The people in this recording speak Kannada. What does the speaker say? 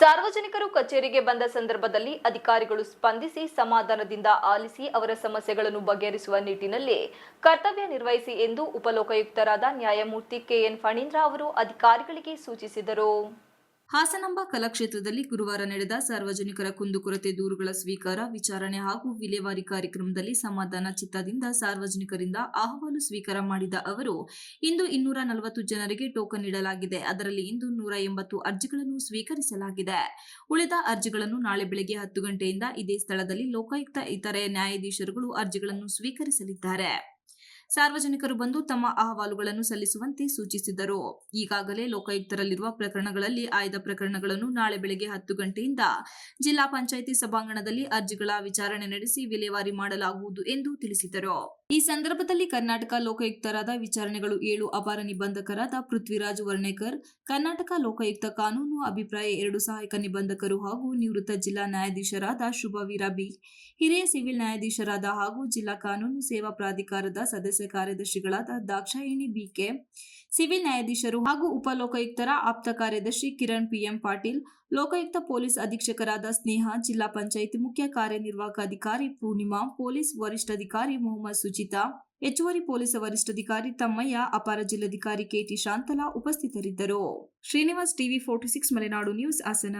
ಸಾರ್ವಜನಿಕರು ಕಚೇರಿಗೆ ಬಂದ ಸಂದರ್ಭದಲ್ಲಿ ಅಧಿಕಾರಿಗಳು ಸ್ಪಂದಿಸಿ ಸಮಾಧಾನದಿಂದ ಆಲಿಸಿ ಅವರ ಸಮಸ್ಯೆಗಳನ್ನು ಬಗೆಹರಿಸುವ ನಿಟ್ಟಿನಲ್ಲಿ ಕರ್ತವ್ಯ ನಿರ್ವಹಿಸಿ ಎಂದು ಉಪಲೋಕಾಯುಕ್ತರಾದ ನ್ಯಾಯಮೂರ್ತಿ ಕೆಎನ್ ಫಣೀಂದ್ರ ಅವರು ಅಧಿಕಾರಿಗಳಿಗೆ ಸೂಚಿಸಿದರು. ಹಾಸನಾಂಬ ಕಲಾಕ್ಷೇತ್ರದಲ್ಲಿ ಗುರುವಾರ ನಡೆದ ಸಾರ್ವಜನಿಕರ ಕುಂದುಕೊರತೆ ದೂರುಗಳ ಸ್ವೀಕಾರ, ವಿಚಾರಣೆ ಹಾಗೂ ವಿಲೇವಾರಿ ಕಾರ್ಯಕ್ರಮದಲ್ಲಿ ಸಮಾಧಾನ ಚಿತ್ತದಿಂದ ಸಾರ್ವಜನಿಕರಿಂದ ಅಹವಾಲು ಸ್ವೀಕಾರ ಮಾಡಿದ ಅವರು, ಇಂದು ಇನ್ನೂರ ನಲವತ್ತು ಜನರಿಗೆ ಟೋಕನ್ ನೀಡಲಾಗಿದೆ. ಅದರಲ್ಲಿ ಇಂದು ನೂರ ಎಂಬತ್ತು ಅರ್ಜಿಗಳನ್ನು ಸ್ವೀಕರಿಸಲಾಗಿದೆ. ಉಳಿದ ಅರ್ಜಿಗಳನ್ನು ನಾಳೆ ಬೆಳಗ್ಗೆ ಹತ್ತು ಗಂಟೆಯಿಂದ ಇದೇ ಸ್ಥಳದಲ್ಲಿ ಲೋಕಾಯುಕ್ತ, ಇತರೆ ನ್ಯಾಯಾಧೀಶರುಗಳು ಅರ್ಜಿಗಳನ್ನು ಸ್ವೀಕರಿಸಲಿದ್ದಾರೆ. ಸಾರ್ವಜನಿಕರು ಬಂದು ತಮ್ಮ ಅಹವಾಲುಗಳನ್ನು ಸಲ್ಲಿಸುವಂತೆ ಸೂಚಿಸಿದರು. ಈಗಾಗಲೇ ಲೋಕಾಯುಕ್ತರಲ್ಲಿರುವ ಪ್ರಕರಣಗಳಲ್ಲಿ ಆಯ್ದ ಪ್ರಕರಣಗಳನ್ನು ನಾಳೆ ಬೆಳಗ್ಗೆ ಹತ್ತು ಗಂಟೆಯಿಂದ ಜಿಲ್ಲಾ ಪಂಚಾಯಿತಿ ಸಭಾಂಗಣದಲ್ಲಿ ಅರ್ಜಿಗಳ ವಿಚಾರಣೆ ನಡೆಸಿ ವಿಲೇವಾರಿ ಮಾಡಲಾಗುವುದು ಎಂದು ತಿಳಿಸಿದರು. ಈ ಸಂದರ್ಭದಲ್ಲಿ ಕರ್ನಾಟಕ ಲೋಕಾಯುಕ್ತರಾದ ವಿಚಾರಣೆಗಳು ಏಳು ಅಪಾರ ನಿಬಂಧಕರಾದ ಪೃಥ್ವಿರಾಜ್ ವರ್ಣೇಕರ್, ಕರ್ನಾಟಕ ಲೋಕಾಯುಕ್ತ ಕಾನೂನು ಅಭಿಪ್ರಾಯ ಎರಡು ಸಹಾಯಕ ನಿಬಂಧಕರು ಹಾಗೂ ನಿವೃತ್ತ ಜಿಲ್ಲಾ ನ್ಯಾಯಾಧೀಶರಾದ ಶುಭವೀರ ಬಿ, ಹಿರಿಯ ಸಿವಿಲ್ ನ್ಯಾಯಾಧೀಶರಾದ ಹಾಗೂ ಜಿಲ್ಲಾ ಕಾನೂನು ಸೇವಾ ಪ್ರಾಧಿಕಾರದ ಸದಸ್ಯ ಕಾರ್ಯದರ್ಶಿಗಳಾದ ದಾಕ್ಷಾಯಿಣಿ ಬಿಕೆ, ಸಿವಿಲ್ ನ್ಯಾಯಾಧೀಶರು ಹಾಗೂ ಉಪಲೋಕಾಯುಕ್ತರ ಆಪ್ತ ಕಾರ್ಯದರ್ಶಿ ಕಿರಣ್ ಪಿಎಂ ಪಾಟೀಲ್, ಲೋಕಾಯುಕ್ತ ಪೊಲೀಸ್ ಅಧೀಕ್ಷಕರಾದ ಸ್ನೇಹ, ಜಿಲ್ಲಾ ಪಂಚಾಯಿತಿ ಮುಖ್ಯ ಕಾರ್ಯನಿರ್ವಾಹಕ ಅಧಿಕಾರಿ ಪೂರ್ಣಿಮಾ, ಪೊಲೀಸ್ ವರಿಷ್ಠಾಧಿಕಾರಿ ಮೊಹಮ್ಮದ್ ಸುಜಿತಾ, ಹೆಚ್ಚುವರಿ ಪೊಲೀಸ್ ವರಿಷ್ಠಾಧಿಕಾರಿ ತಮ್ಮಯ್ಯ, ಅಪಾರ ಜಿಲ್ಲಾಧಿಕಾರಿ ಕೆಟಿ ಶಾಂತಲಾ ಉಪಸ್ಥಿತರಿದ್ದರು. Srinivas TV forty six Malenadu news Hassan.